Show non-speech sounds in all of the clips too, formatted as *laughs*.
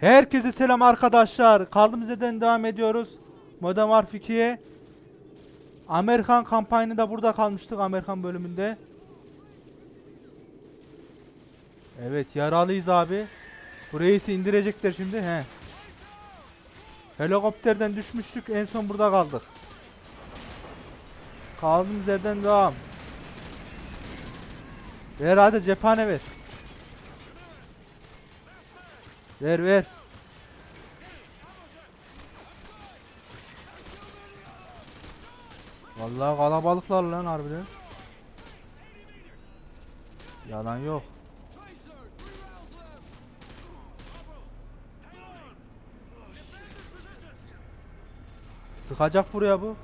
Herkese selam arkadaşlar. Kaldığımız yerden devam ediyoruz. Modern Warfare 2'ye. Amerikan kampanyası da burada kalmıştık Amerikan bölümünde. Evet yaralıyız abi. Bu reisi indirecekler şimdi. He. Helikopterden düşmüştük en son burada kaldık. Kaldığımız yerden devam. Ver hadi cephane ver. Ver ver. Vallahi kalabalıklar lan harbiden. Yalan yok. Sıkacak buraya bu.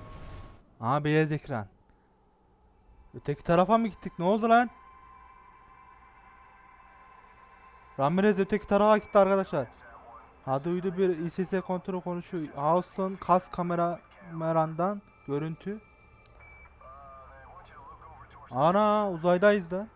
Aha beyaz ekran. Öteki tarafa mı gittik? Ne oldu lan? Ramirez öteki tarafa gitti arkadaşlar. Hadi uydu bir İSS kontrol konuşuyor. Houston kas kamera kamerandan görüntü. Ana uzaydayız da.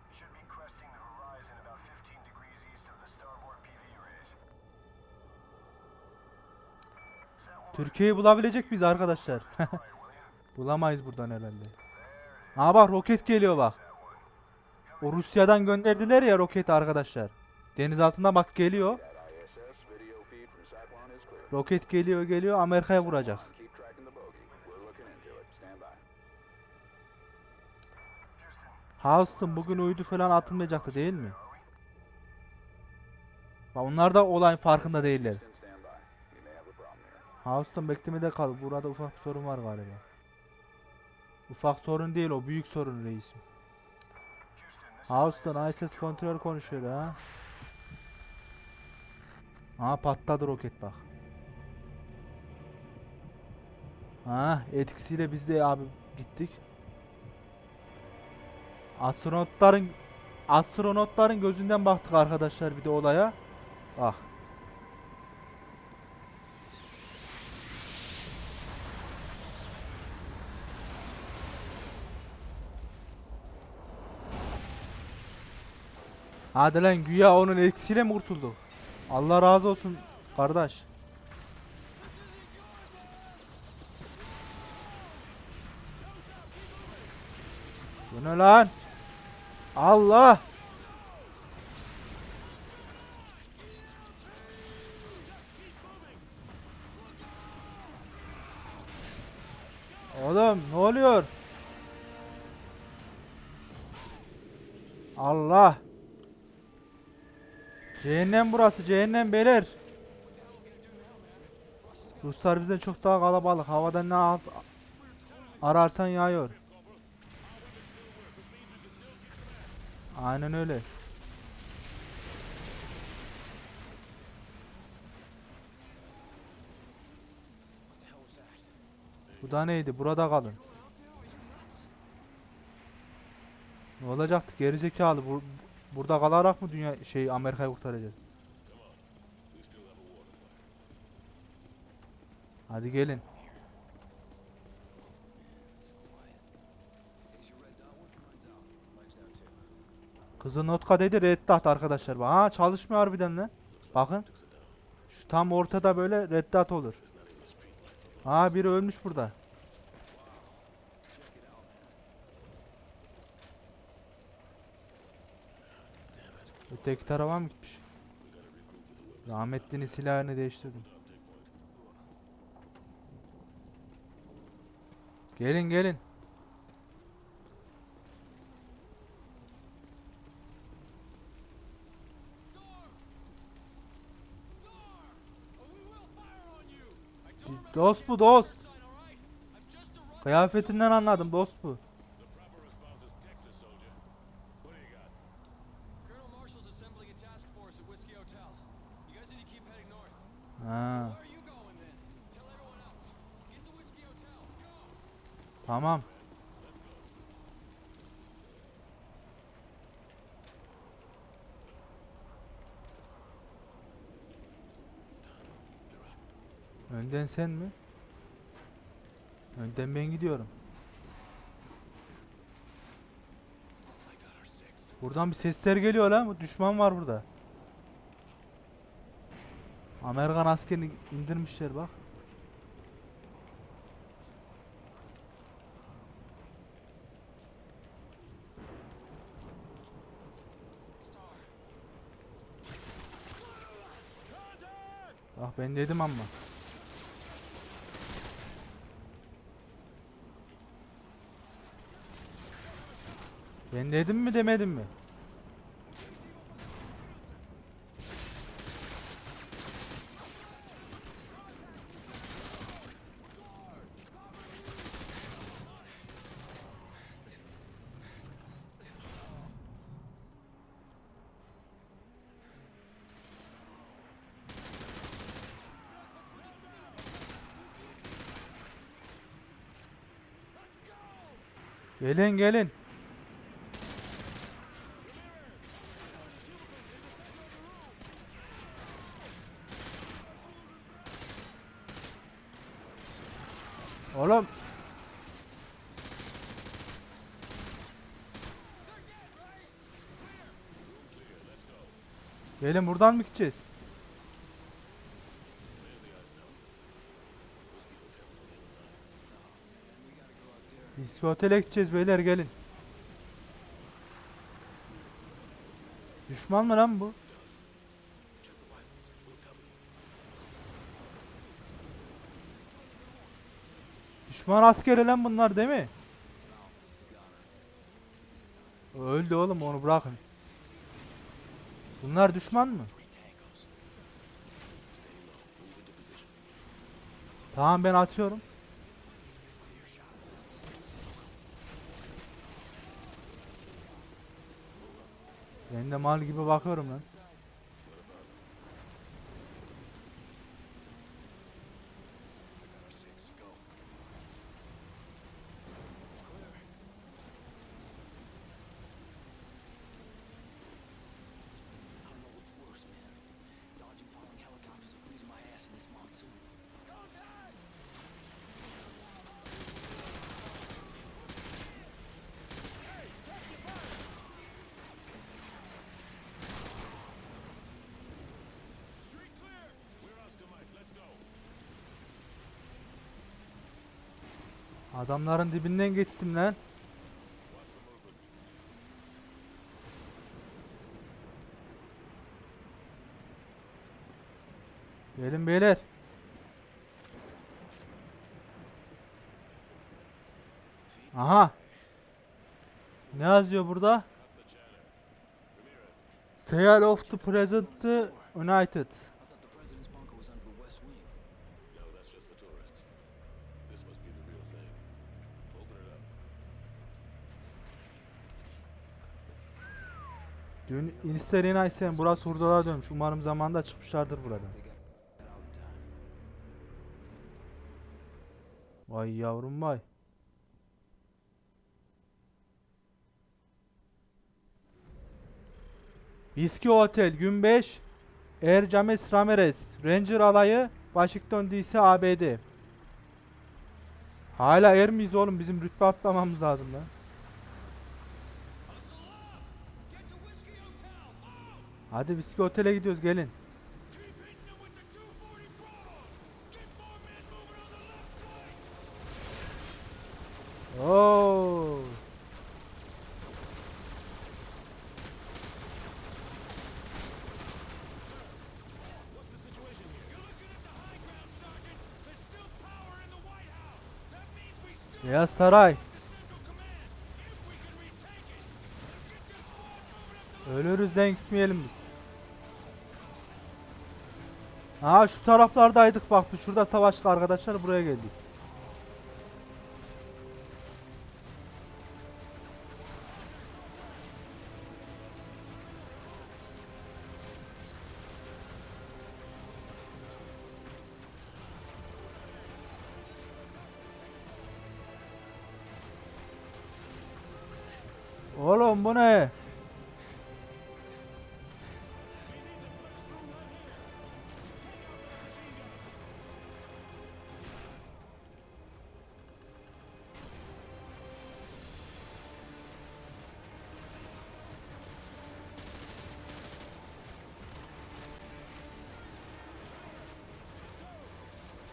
Türkiye'yi bulabilecek miyiz arkadaşlar? *laughs* Bulamayız buradan herhalde. Ha bak roket geliyor bak. O Rusya'dan gönderdiler ya roketi arkadaşlar. Deniz altında bak geliyor. Roket geliyor geliyor Amerika'ya vuracak. Houston bugün uydu falan atılmayacaktı değil mi? Bak onlar da olayın farkında değiller. Houston beklemede kal. Burada ufak bir sorun var galiba. Ufak sorun değil o büyük sorun reisim. Houston ISS kontrol konuşuyor ha. Ha patladı roket bak. Ha etkisiyle biz de abi gittik. Astronotların astronotların gözünden baktık arkadaşlar bir de olaya. Bak. Hadi lan güya onun etkisiyle mi kurtulduk? Allah razı olsun kardeş. Bu ne lan? Allah! Oğlum ne oluyor? Allah! Cehennem burası, cehennem beyler. Ruslar bizden çok daha kalabalık. Havadan ne alt ararsan yağıyor. Aynen öyle. Bu da neydi? Burada kalın. Ne olacaktı? Gerizekalı. Bu, burada kalarak mı dünya şey Amerika'yı kurtaracağız? Hadi gelin. Kızın notka dedi red dot arkadaşlar. Ha çalışmıyor harbiden lan. Bakın. Şu tam ortada böyle red dot olur. Ha biri ölmüş burada. Öteki tarafa mı gitmiş? Rahmetlinin silahını değiştirdim. Gelin gelin. Dost bu dost. Kıyafetinden anladım dost bu. Go! tamam. Önden sen mi? Önden ben gidiyorum. Buradan bir sesler geliyor lan. Düşman var burada. Amerikan askerini indirmişler bak. Bak ben dedim ama. Ben dedim mi demedim mi? Gelin gelin. Oğlum. Gelin buradan mı gideceğiz? Disko otele gideceğiz beyler gelin. Düşman mı lan bu? Düşman askeri lan bunlar değil mi? Öldü oğlum onu bırakın. Bunlar düşman mı? Tamam ben atıyorum. Ben de mal gibi bakıyorum lan. Adamların dibinden gittim lan. Gelin beyler. Aha. Ne yazıyor burada? Sale of the Present United. Dün Insta isen burası hurdalar dönmüş. Umarım zamanında çıkmışlardır buradan. Vay yavrum vay. Whiskey Hotel gün 5 Air James Ramirez Ranger alayı Washington DC ABD Hala er miyiz oğlum bizim rütbe atlamamız lazım lan. White House! That means we still Beyaz Saray. have the Central Command! Aa şu taraflardaydık bak şurada savaştık arkadaşlar buraya geldik. Oğlum bu ne?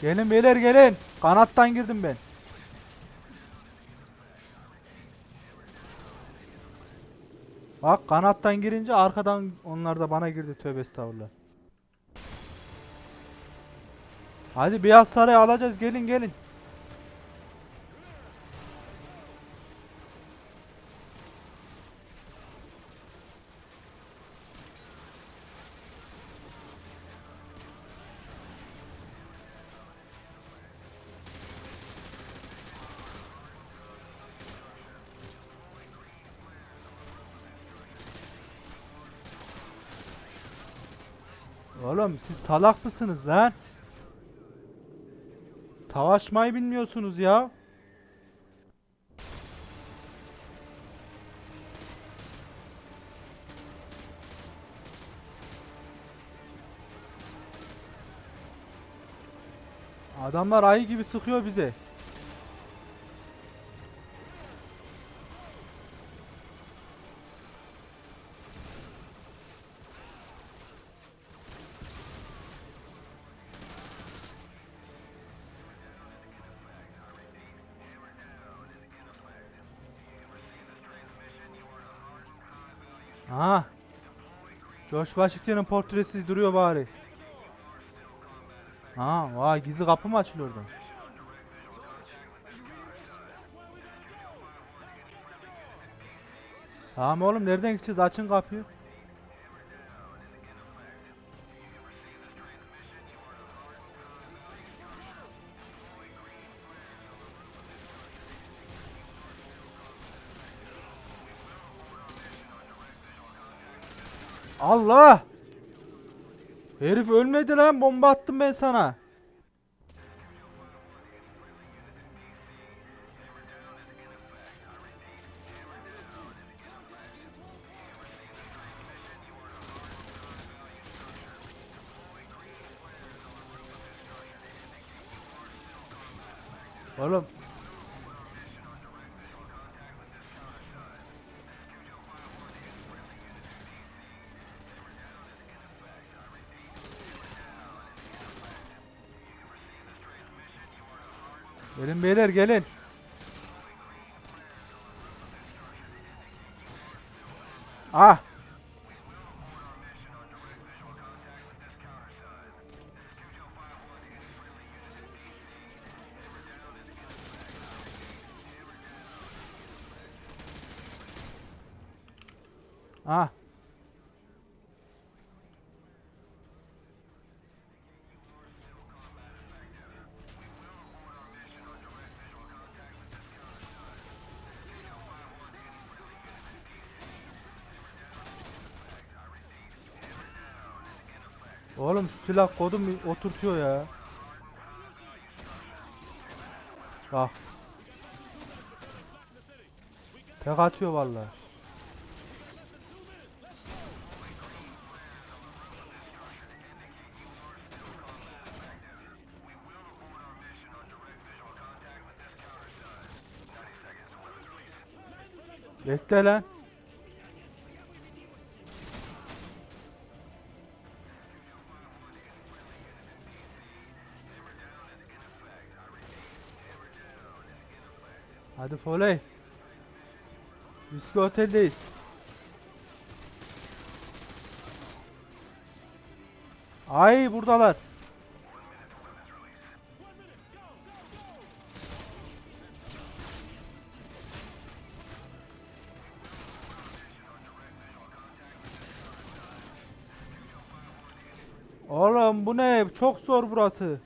Gelin beyler gelin. Kanattan girdim ben. Bak kanattan girince arkadan onlar da bana girdi tövbe estağfurullah. Hadi beyaz sarayı alacağız gelin gelin. Oğlum siz salak mısınız lan? Savaşmayı bilmiyorsunuz ya. Adamlar ayı gibi sıkıyor bize. George Washington'ın portresi duruyor bari. Ha, vay gizli kapı mı açılıyor oradan? Tamam oğlum nereden gideceğiz? Açın kapıyı. Allah! Herif ölmedi lan bomba attım ben sana. Oğlum Gelin beyler gelin. Ah. Ah. Oğlum şu silah kodum bir oturtuyor ya. Bak. Tek atıyor vallahi. Bekle lan. Hadi Foley. Riskli oteldeyiz. Ay buradalar. Oğlum bu ne? Çok zor burası.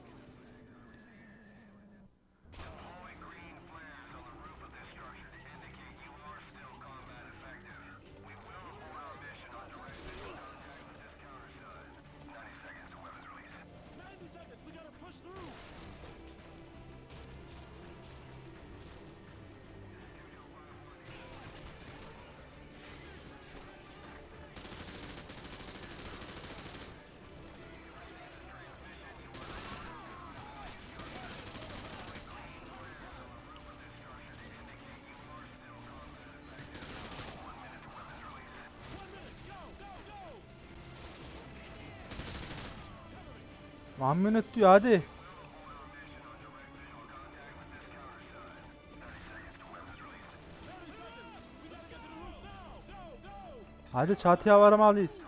Lan minut diyor hadi. Hadi çatıya varmalıyız.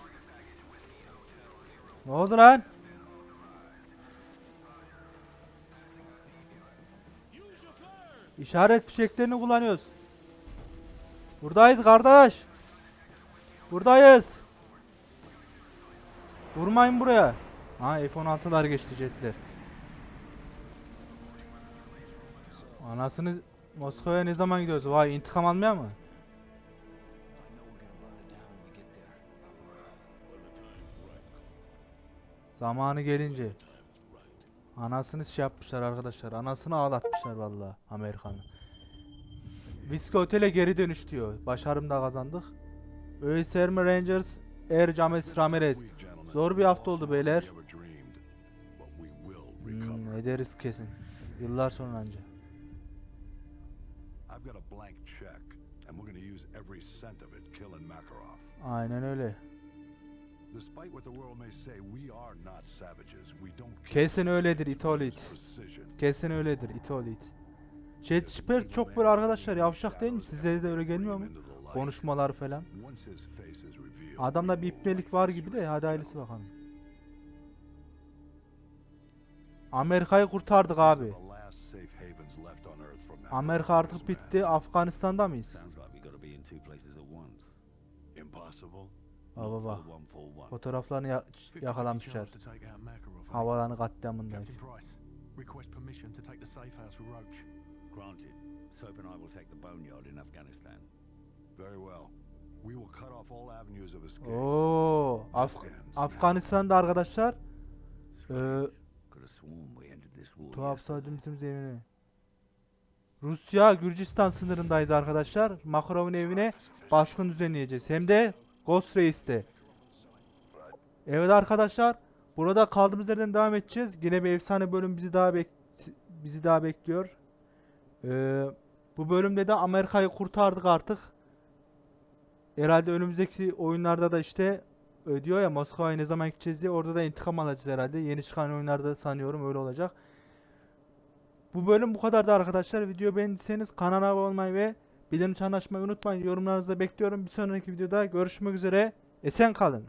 Ne oldu lan? İşaret fişeklerini kullanıyoruz. Buradayız kardeş. Buradayız. Durmayın buraya. Ha F-16'lar geçti jetler. Anasını Moskova'ya ne zaman gidiyoruz? Vay intikam almaya mı? Zamanı gelince. Anasını şey yapmışlar arkadaşlar. Anasını ağlatmışlar vallahi Amerikan'ı. Whiskey Otel'e geri dönüş diyor. Başarım da kazandık. ÖSRM Rangers Air James Ramirez. Zor bir hafta oldu beyler. Hmm, ederiz kesin. Yıllar sonra anca. Aynen öyle. Kesin öyledir itolit. Kesin öyledir itolit. Jet Spert çok böyle arkadaşlar yavşak değil mi? Size de öyle gelmiyor mu? Konuşmalar falan. Adamda bir ipnelik var gibi de hadi hayırlısı bakalım. Amerika'yı kurtardık abi. Amerika artık bitti. Afganistan'da mıyız? Baba bak. Fotoğraflarını ya- yakalamışlar. Havalarını katliamındaydı. Captain Price, request permission to take the safe house with Roach. Granted. Soap and I will take the boneyard in Afghanistan. Very well. We will cut off all avenues of escape. Oo, Af- Afganistan'da arkadaşlar war. tuhaf saydığımız evine. Rusya Gürcistan sınırındayız arkadaşlar. Makarov'un evine baskın düzenleyeceğiz. Hem de Ghost Reis'te. Evet arkadaşlar. Burada kaldığımız yerden devam edeceğiz. Yine bir efsane bölüm bizi daha bek bizi daha bekliyor. Ee, bu bölümde de Amerika'yı kurtardık artık. Herhalde önümüzdeki oyunlarda da işte e, diyor ya Moskova'ya ne zaman gideceğiz diye orada da intikam alacağız herhalde. Yeni çıkan oyunlarda sanıyorum öyle olacak. Bu bölüm bu kadardı arkadaşlar. Video beğendiyseniz kanala abone olmayı ve bildirim çanını açmayı unutmayın. Yorumlarınızı da bekliyorum. Bir sonraki videoda görüşmek üzere. Esen kalın.